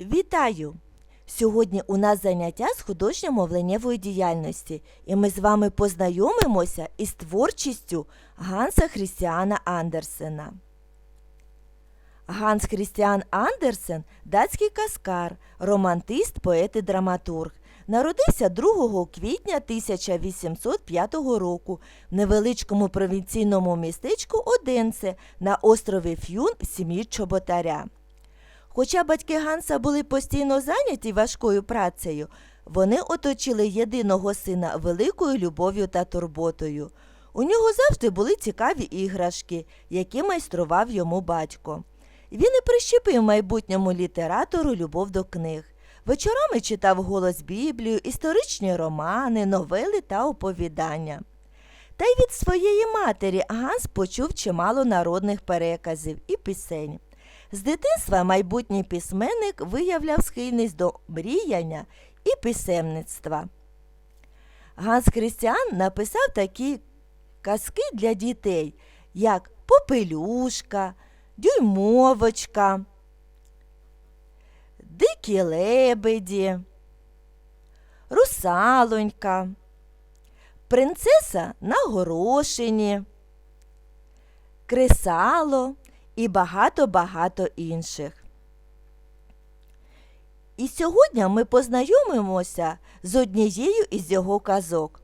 Вітаю! Сьогодні у нас заняття з художньо-мовленнєвої діяльності, і ми з вами познайомимося із творчістю Ганса Хрістіана Андерсена. Ганс Хрістіан Андерсен датський каскар, романтист, поет і драматург. Народився 2 квітня 1805 року в невеличкому провінційному містечку Оденце на острові Ф'юн в сім'ї Чоботаря. Хоча батьки Ганса були постійно зайняті важкою працею, вони оточили єдиного сина великою любов'ю та турботою. У нього завжди були цікаві іграшки, які майстрував йому батько. Він і прищепив майбутньому літератору любов до книг. Вечорами читав голос Біблію, історичні романи, новели та оповідання. Та й від своєї матері Ганс почув чимало народних переказів і пісень. З дитинства майбутній письменник виявляв схильність до мріяння і писемництва. Ганс Христіан написав такі казки для дітей, як Попелюшка, Дюймовочка, Дикі лебеді, Русалонька, Принцеса на горошині, Кресало і багато-багато інших. І сьогодні ми познайомимося з однією із його казок.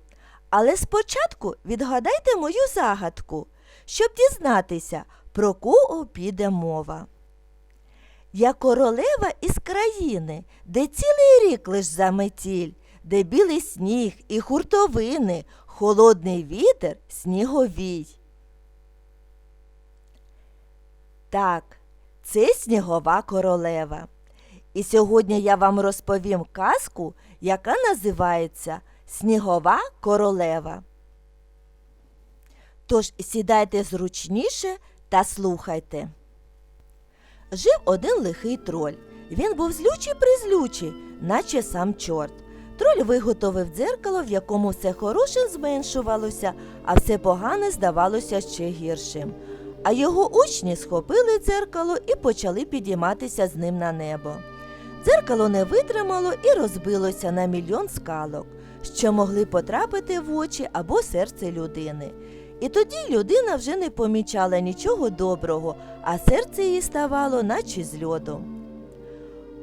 Але спочатку відгадайте мою загадку, щоб дізнатися, про кого піде мова. Я королева із країни, де цілий рік лиш заметіль, де білий сніг і хуртовини, холодний вітер, сніговій. Так, це снігова королева. І сьогодні я вам розповім казку, яка називається Снігова королева. Тож сідайте зручніше та слухайте. Жив один лихий троль. Він був злючий призлючий, наче сам чорт. Троль виготовив дзеркало, в якому все хороше зменшувалося, а все погане здавалося ще гіршим. А його учні схопили дзеркало і почали підійматися з ним на небо. Дзеркало не витримало і розбилося на мільйон скалок, що могли потрапити в очі або серце людини. І тоді людина вже не помічала нічого доброго, а серце її ставало, наче з льоду.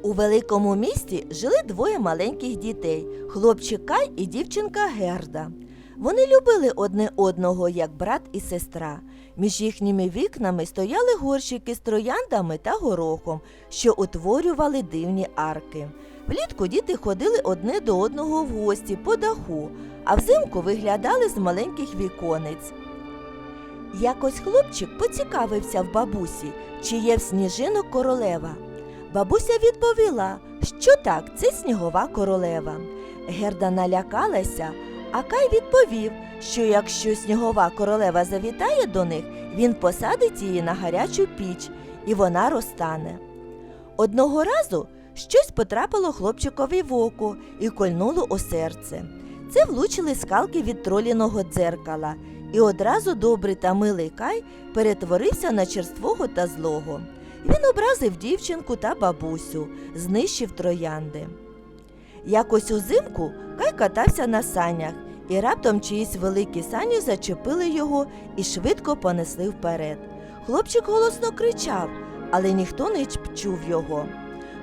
У великому місті жили двоє маленьких дітей хлопчик Кай і дівчинка Герда. Вони любили одне одного, як брат і сестра. Між їхніми вікнами стояли горщики з трояндами та горохом, що утворювали дивні арки. Влітку діти ходили одне до одного в гості по даху, а взимку виглядали з маленьких віконець. Якось хлопчик поцікавився в бабусі, чи є в сніжинок королева. Бабуся відповіла, що так, це снігова королева. Герда налякалася, а Кай відповів, що якщо снігова королева завітає до них, він посадить її на гарячу піч, і вона розтане. Одного разу щось потрапило хлопчикові в око і кольнуло у серце. Це влучили скалки від троліного дзеркала, і одразу добрий та милий Кай перетворився на черствого та злого. Він образив дівчинку та бабусю, знищив троянди. Якось узимку Кай катався на санях, і раптом чиїсь великі сані зачепили його і швидко понесли вперед. Хлопчик голосно кричав, але ніхто не чув його.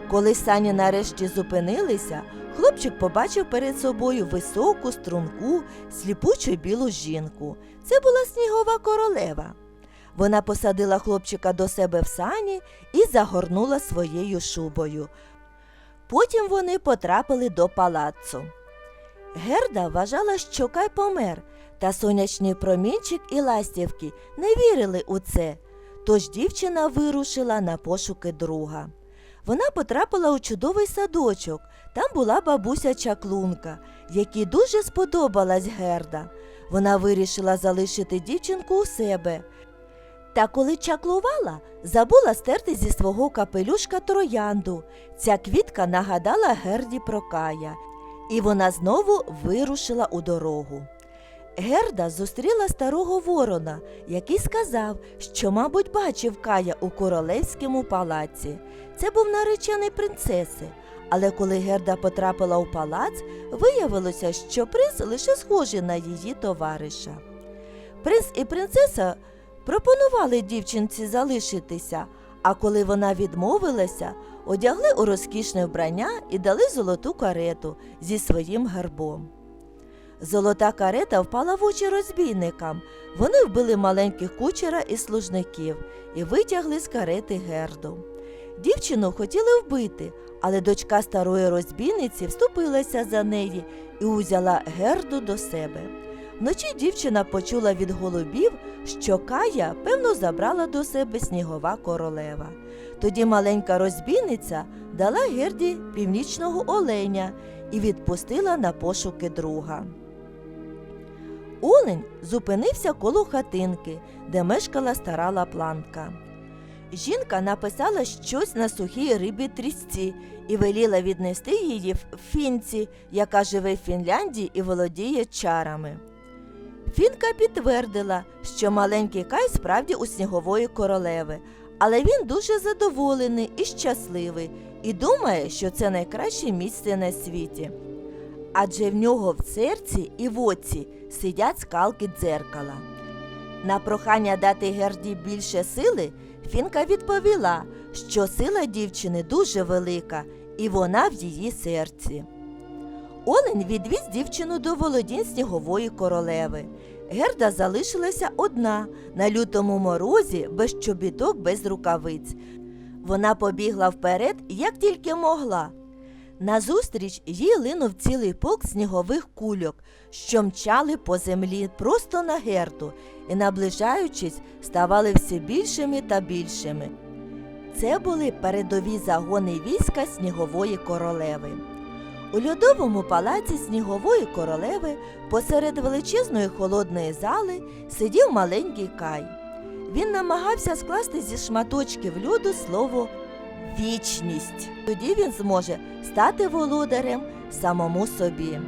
Коли сані нарешті зупинилися, хлопчик побачив перед собою високу, струнку, сліпучу білу жінку. Це була снігова королева. Вона посадила хлопчика до себе в сані і загорнула своєю шубою. Потім вони потрапили до палацу. Герда вважала, що Кай помер, та сонячний промінчик і ластівки не вірили у це, тож дівчина вирушила на пошуки друга. Вона потрапила у чудовий садочок. Там була бабуся чаклунка, якій дуже сподобалась Герда. Вона вирішила залишити дівчинку у себе. Та коли чаклувала, забула стерти зі свого капелюшка троянду. Ця квітка нагадала Герді про Кая, і вона знову вирушила у дорогу. Герда зустріла старого ворона, який сказав, що, мабуть, бачив Кая у королевському палаці. Це був наречений принцеси. Але коли Герда потрапила у палац, виявилося, що принц лише схожий на її товариша. Принц і принцеса пропонували дівчинці залишитися, а коли вона відмовилася, одягли у розкішне вбрання і дали золоту карету зі своїм гербом. Золота карета впала в очі розбійникам. Вони вбили маленьких кучера і служників і витягли з карети герду. Дівчину хотіли вбити, але дочка старої розбійниці вступилася за неї і узяла герду до себе. Вночі дівчина почула від голубів, що Кая, певно, забрала до себе снігова королева. Тоді маленька розбійниця дала герді північного оленя і відпустила на пошуки друга. Олень зупинився коло хатинки, де мешкала стара лапланка. Жінка написала щось на сухій рибі трісці і веліла віднести її в фінці, яка живе в Фінляндії і володіє чарами. Фінка підтвердила, що маленький Кай справді у снігової королеви, але він дуже задоволений і щасливий і думає, що це найкраще місце на світі. Адже в нього в серці і в оці сидять скалки дзеркала. На прохання дати Герді більше сили, Фінка відповіла, що сила дівчини дуже велика, і вона в її серці. Олень відвіз дівчину до володінь снігової королеви. Герда залишилася одна на лютому морозі, без чобіток, без рукавиць. Вона побігла вперед, як тільки могла. Назустріч їй линув цілий полк снігових кульок, що мчали по землі просто на герду і, наближаючись, ставали все більшими та більшими. Це були передові загони війська снігової королеви. У льодовому палаці снігової королеви посеред величезної холодної зали сидів маленький Кай. Він намагався скласти зі шматочків льоду слово вічність. Тоді він зможе стати володарем самому собі.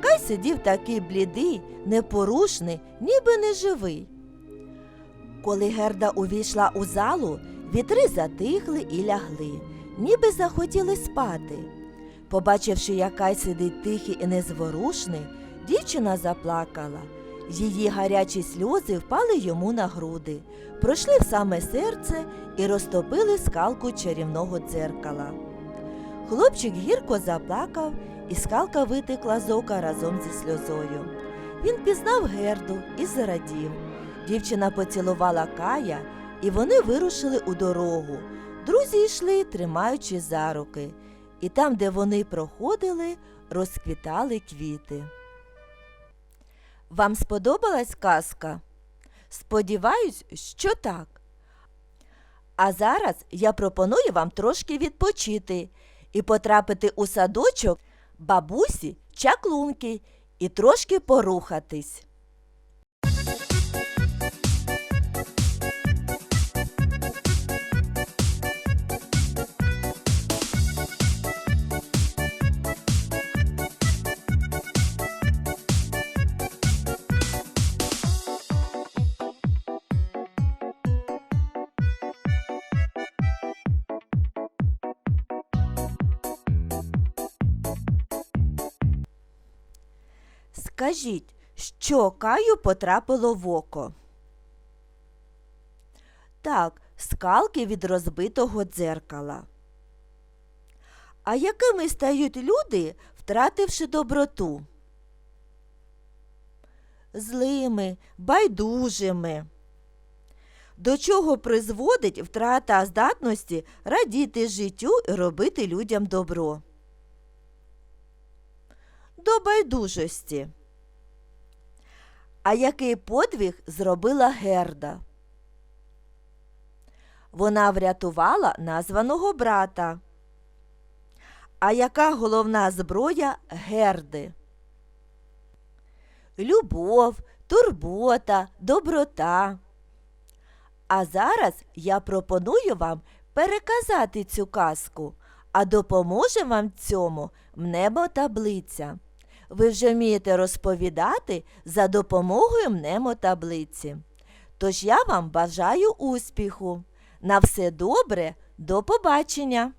Кай сидів такий блідий, непорушний, ніби не живий. Коли Герда увійшла у залу, вітри затихли і лягли, ніби захотіли спати. Побачивши, як Кай сидить тихий і незворушний, дівчина заплакала. Її гарячі сльози впали йому на груди, пройшли в саме серце і розтопили скалку чарівного дзеркала. Хлопчик гірко заплакав, і скалка витекла з ока разом зі сльозою. Він пізнав герду і зрадів. Дівчина поцілувала Кая, і вони вирушили у дорогу. Друзі йшли, тримаючи за руки, і там, де вони проходили, розквітали квіти. Вам сподобалась казка? Сподіваюсь, що так. А зараз я пропоную вам трошки відпочити і потрапити у садочок бабусі чаклунки і трошки порухатись. Скажіть, що Каю потрапило в око? Так, скалки від розбитого дзеркала. А якими стають люди, втративши доброту? Злими, байдужими. До чого призводить втрата здатності радіти життю і робити людям добро? До байдужості. А який подвиг зробила Герда? Вона врятувала названого брата. А яка головна зброя Герди? Любов, турбота, доброта. А зараз я пропоную вам переказати цю казку, а допоможе вам цьому мнемо таблиця. Ви вже вмієте розповідати за допомогою мнемотаблиці. Тож я вам бажаю успіху. На все добре, до побачення!